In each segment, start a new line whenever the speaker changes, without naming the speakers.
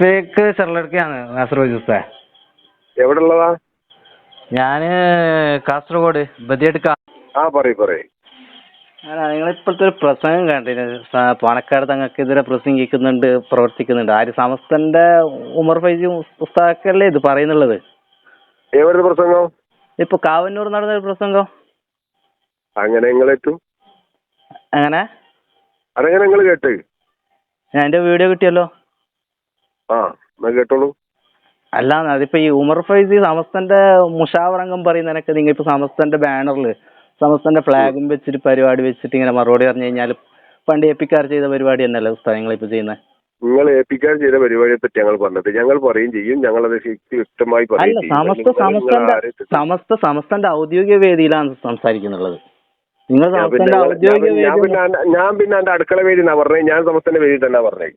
റഫീഖ് ചെറുലടുക്കയാണ് കാസർഗോഡ് ജ്യൂസേ
എവിടെ ഉള്ളതാ
ഞാൻ കാസർഗോഡ് ബദിയെടുക്ക.
ആ പറയ് പറയ്.
നിങ്ങൾ ഇപ്പോഴത്തെ ഒരു പ്രസംഗം കണ്ടിന്. പണക്കാട് തങ്ങൾക്ക് തങ്ങൾക്കെതിരെ പ്രസംഗിക്കുന്നുണ്ട് പ്രവർത്തിക്കുന്നുണ്ട്. ആര് സമസ്തന്റെ ഉമർ ഫൈസി പുസ്തകല്ലേ ഇത് പറയുന്നുള്ളത്?
എവിടെ പ്രസംഗം?
ഇപ്പൊ കാവന്നൂർ നടന്ന ഒരു പ്രസംഗം.
അങ്ങനെ നിങ്ങളേറ്റു
അങ്ങനെ
അതെങ്ങനെ നിങ്ങൾ കേട്ട്.
ഞാൻ എന്റെ വീഡിയോ കിട്ടിയല്ലോ.
ആ എന്നാ കേട്ടോളൂ.
അല്ല അതിപ്പോ ഈ ഉമർ ഫൈസി സമസ്തന്റെ മുഷാവറംഗം പറയുന്നതിനൊക്കെ നിങ്ങൾ ഇപ്പൊ സമസ്തന്റെ ബാനറിൽ സമസ്തന്റെ ഫ്ലാഗും വെച്ചിട്ട് പരിപാടി വെച്ചിട്ട് ഇങ്ങനെ മറുപടി പറഞ്ഞു കഴിഞ്ഞാൽ പണ്ട് എപ്പിക്കാർ ചെയ്ത പരിപാടി തന്നെയല്ലേ ഉസ്താദ് ഇപ്പൊ ചെയ്യുന്നത്
നിങ്ങൾ ഏൽപ്പിക്കാൻ ചെയ്ത പരിപാടിയെ പറ്റി ഞങ്ങൾ പറഞ്ഞത് ഞങ്ങൾ പറയും ചെയ്യും ഞങ്ങൾ അത് വ്യക്തമായി
അല്ല സമസ്ത
നിങ്ങൾ- നിങ്ങൾ
സമസ്തന്റെ സമസ്ത സമസ്തന്റെ ഔദ്യോഗിക വേദിയിലാണ് സംസാരിക്കുന്നുള്ളത്. നിങ്ങൾ
ഞാൻ പിന്നെ
സമസ്തന്റെ ഔദ്യോഗിക
ഞാൻ
വേദി
പിന്നെ ഞാൻ പിന്നെ എന്റെ അടുക്കള വേദി എന്നാ പറഞ്ഞത് ഞാൻ സമസ്തന്റെ വേദി തന്നെ പറഞ്ഞത്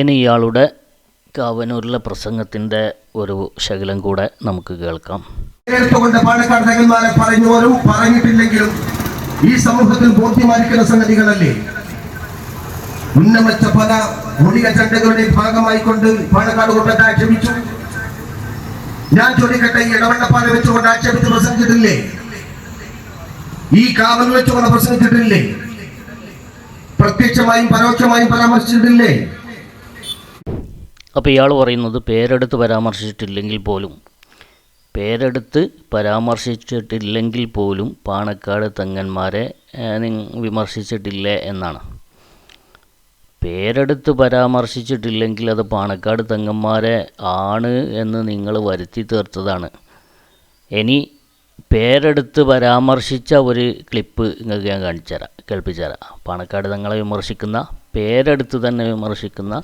ഇനി ഇയാളുടെ കാവനൂരിലെ പ്രസംഗത്തിന്റെ ഒരു ശകലം കൂടെ നമുക്ക് കേൾക്കാം.
പറഞ്ഞിട്ടില്ലെങ്കിലും ഈ സമൂഹത്തിൽ ബോധ്യമായിരിക്കുന്ന സംഗതികളല്ലേ? ഉന്നമച്ച പല ഗുണിക ചണ്ടകളുടെ ഭാഗമായിക്കൊണ്ട് പാലക്കാട് കൊണ്ടത് ആക്ഷേപിച്ചു. ഞാൻ ചോദിക്കട്ടെ ഈ ഇടവണ്ണപ്പാല വെച്ചുകൊണ്ട് ആക്ഷേപിച്ച് പ്രസംഗിച്ചിട്ടില്ലേ? ഈ കാവൽ വെച്ചുകൊണ്ട് പ്രസംഗിച്ചിട്ടില്ലേ? പ്രത്യക്ഷമായും പരോക്ഷമായും പരാമർശിച്ചിട്ടില്ലേ?
അപ്പോൾ ഇയാൾ പറയുന്നത് പേരെടുത്ത് പരാമർശിച്ചിട്ടില്ലെങ്കിൽ പോലും പേരെടുത്ത് പരാമർശിച്ചിട്ടില്ലെങ്കിൽ പോലും പാണക്കാട് തങ്ങന്മാരെ വിമർശിച്ചിട്ടില്ല എന്നാണ്. പേരെടുത്ത് പരാമർശിച്ചിട്ടില്ലെങ്കിൽ അത് പാണക്കാട് തങ്ങന്മാരെ ആണ് എന്ന് നിങ്ങൾ വരുത്തി തീർത്തതാണ്. ഇനി പേരെടുത്ത് പരാമർശിച്ച ഒരു ക്ലിപ്പ് നിങ്ങൾക്ക് ഞാൻ കാണിച്ചു തരാം കേൾപ്പിച്ചു തരാം പാണക്കാട് തങ്ങളെ വിമർശിക്കുന്ന പേരെടുത്ത് തന്നെ വിമർശിക്കുന്ന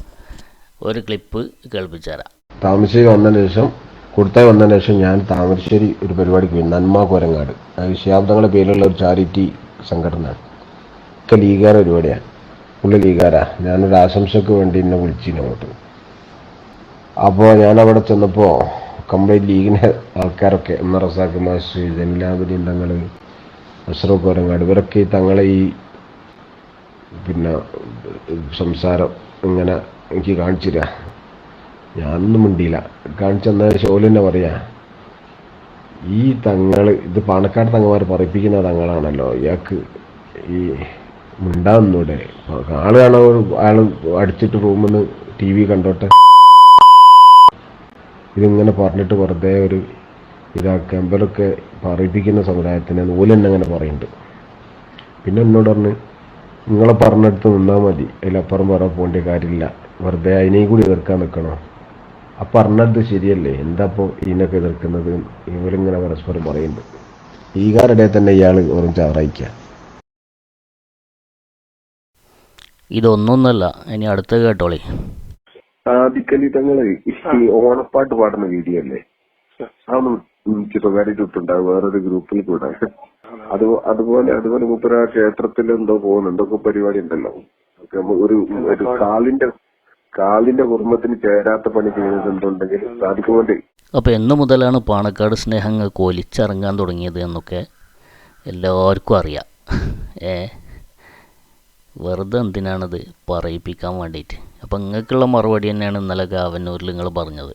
ഒരു ക്ലിപ്പ് കേൾപ്പിച്ചു തരാം.
താമരശ്ശേരി വന്നതിന് ശേഷം കുടുത്തായി വന്നതിന് ശേഷം ഞാൻ താമരശ്ശേരി ഒരു പരിപാടിക്ക് പോയി. നന്മ കോരങ്ങാട്. ശിഹാബ്ദങ്ങളുടെ പേരിലുള്ള ഒരു ചാരിറ്റി സംഘടന ഒക്കെ ലീഗാര പരിപാടിയാണ്. പുള്ളി ലീഗാരാ ഞാനൊരു ആശംസക്ക് വേണ്ടി എന്നെ വിളിച്ചിരുന്നു അങ്ങോട്ട്. അപ്പോൾ ഞാൻ അവിടെ ചെന്നപ്പോൾ കംപ്ലീറ്റ് ലീഗിന്റെ ആൾക്കാരൊക്കെ എം ആർ റസാഖ് ശ്രീ ജനിലാബിൻ തങ്ങൾ അഷ്റഫ് കോരങ്ങാട് ഇവരൊക്കെ തങ്ങളെ ഈ പിന്നെ സംസാരം ഇങ്ങനെ എനിക്ക് കാണിച്ചില്ല. ഞാനൊന്നും മിണ്ടിയില്ല. കാണിച്ചു തന്ന ഷോൽ പറയാ ഈ തങ്ങൾ ഇത് പാണക്കാട് തങ്ങമാർ പറയിപ്പിക്കുന്ന തങ്ങളാണല്ലോ. ഇയാൾക്ക് ഈ മിണ്ടാവുന്നൂടെ ആൾ കാണാൻ ആൾ അടിച്ചിട്ട് റൂമിൽ ടി വി കണ്ടോട്ടെ? ഇതിങ്ങനെ പറഞ്ഞിട്ട് വെറുതെ ഒരു ഇതാക്കുക അമ്പലൊക്കെ പറയിപ്പിക്കുന്ന സമുദായത്തിന് നൂലെന്നെ അങ്ങനെ പറയുന്നുണ്ട്. പിന്നെ എന്നോട് പറഞ്ഞ് നിങ്ങളെ പറഞ്ഞെടുത്ത് നിന്നാൽ മതി. അതിലപ്പുറം വേറെ പോകേണ്ട കാര്യമില്ല. വെറുതെ അതിനെയും കൂടി എതിർക്കാൻ നിൽക്കണോ. ആ പറഞ്ഞത് ശരിയല്ലേ? എന്താ ഇപ്പോൾ ഇതിനൊക്കെ എതിർക്കുന്നത്? ഇവരിങ്ങനെ പരസ്പരം പറയുന്നുണ്ട് ഈകാരുടെ തന്നെ ഇയാൾ വെറും ചാറായിക്കുക
ഇതൊന്നൊന്നല്ല. ഇനി അടുത്ത കേട്ടോളി.
ആദിക്കലി തങ്ങളെ ഈ ഓണപ്പാട്ട് പാടുന്ന വീഡിയോ അല്ലേ? അതൊന്നും എനിക്ക് ഇട്ടുണ്ടാവും വേറൊരു ഗ്രൂപ്പിൽ കൂടെ. അത് അതുപോലെ അതുപോലെ മൂപ്പര ക്ഷേത്രത്തിൽ എന്തോ എന്തൊക്കെ പരിപാടി ഉണ്ടല്ലോ ഒരു ഒരു കാലിന്റെ കാലിന്റെ കുടുംബത്തിന് ചേരാത്ത പണി ചെയ്യുന്നത് എന്തുണ്ടെങ്കിൽ സാധിക്കുമല്ലേ
അപ്പോൾ എന്ന് മുതലാണ് പാണക്കാട് സ്നേഹങ്ങൾ കൊലിച്ചിറങ്ങാൻ തുടങ്ങിയത് എന്നൊക്കെ എല്ലാവർക്കും അറിയാം. ഏ? വെറുതെ എന്തിനാണത് പറയിപ്പിക്കാൻ വേണ്ടിയിട്ട് അപ്പം നിങ്ങൾക്കുള്ള മറുപടി തന്നെയാണ് ഇന്നലെ കാവന്നൂരിൽ നിങ്ങൾ പറഞ്ഞത്.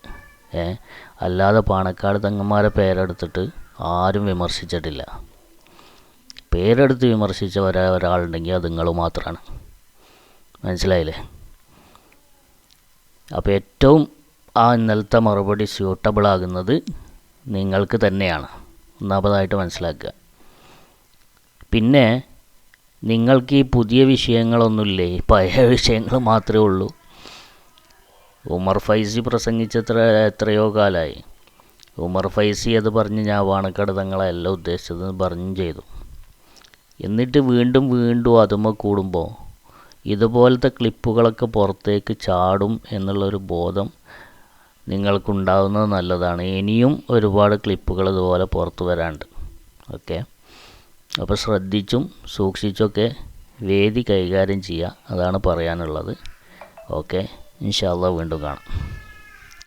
അല്ലാതെ പാണക്കാട് തങ്ങന്മാരെ പേരെടുത്തിട്ട് ആരും വിമർശിച്ചിട്ടില്ല. പേരെടുത്ത് വിമർശിച്ച ഒരാ ഒരാളുണ്ടെങ്കിൽ അത് നിങ്ങൾ മാത്രമാണ് മനസ്സിലായില്ലേ? അപ്പോൾ ഏറ്റവും ആ ഇന്നലത്തെ മറുപടി സ്യൂട്ടബിൾ ആകുന്നത് നിങ്ങൾക്ക് തന്നെയാണ്. ഒന്നാമതായിട്ട് മനസ്സിലാക്കുക. പിന്നെ നിങ്ങൾക്ക് ഈ പുതിയ വിഷയങ്ങളൊന്നുമില്ലേ? പഴയ വിഷയങ്ങൾ മാത്രമേ ഉള്ളൂ. ഉമർ ഫൈസി പ്രസംഗിച്ചത്ര എത്രയോ കാലമായി ഉമർ ഫൈസി അത് പറഞ്ഞ് ഞാൻ വാണക്കടതങ്ങളെല്ലാം തങ്ങളല്ല ഉദ്ദേശിച്ചത് പറഞ്ഞും ചെയ്തു. എന്നിട്ട് വീണ്ടും വീണ്ടും അതുമ കൂടുമ്പോൾ ഇതുപോലത്തെ ക്ലിപ്പുകളൊക്കെ പുറത്തേക്ക് ചാടും എന്നുള്ളൊരു ബോധം നിങ്ങൾക്കുണ്ടാകുന്നത് നല്ലതാണ്. ഇനിയും ഒരുപാട് ക്ലിപ്പുകൾ ഇതുപോലെ പുറത്തു വരാണ്ട്. ഓക്കെ. അപ്പോൾ ശ്രദ്ധിച്ചും സൂക്ഷിച്ചൊക്കെ വേദി കൈകാര്യം ചെയ്യുക അതാണ് പറയാനുള്ളത്. ഓക്കെ. ഇൻഷാല്ല വീണ്ടും കാണാം.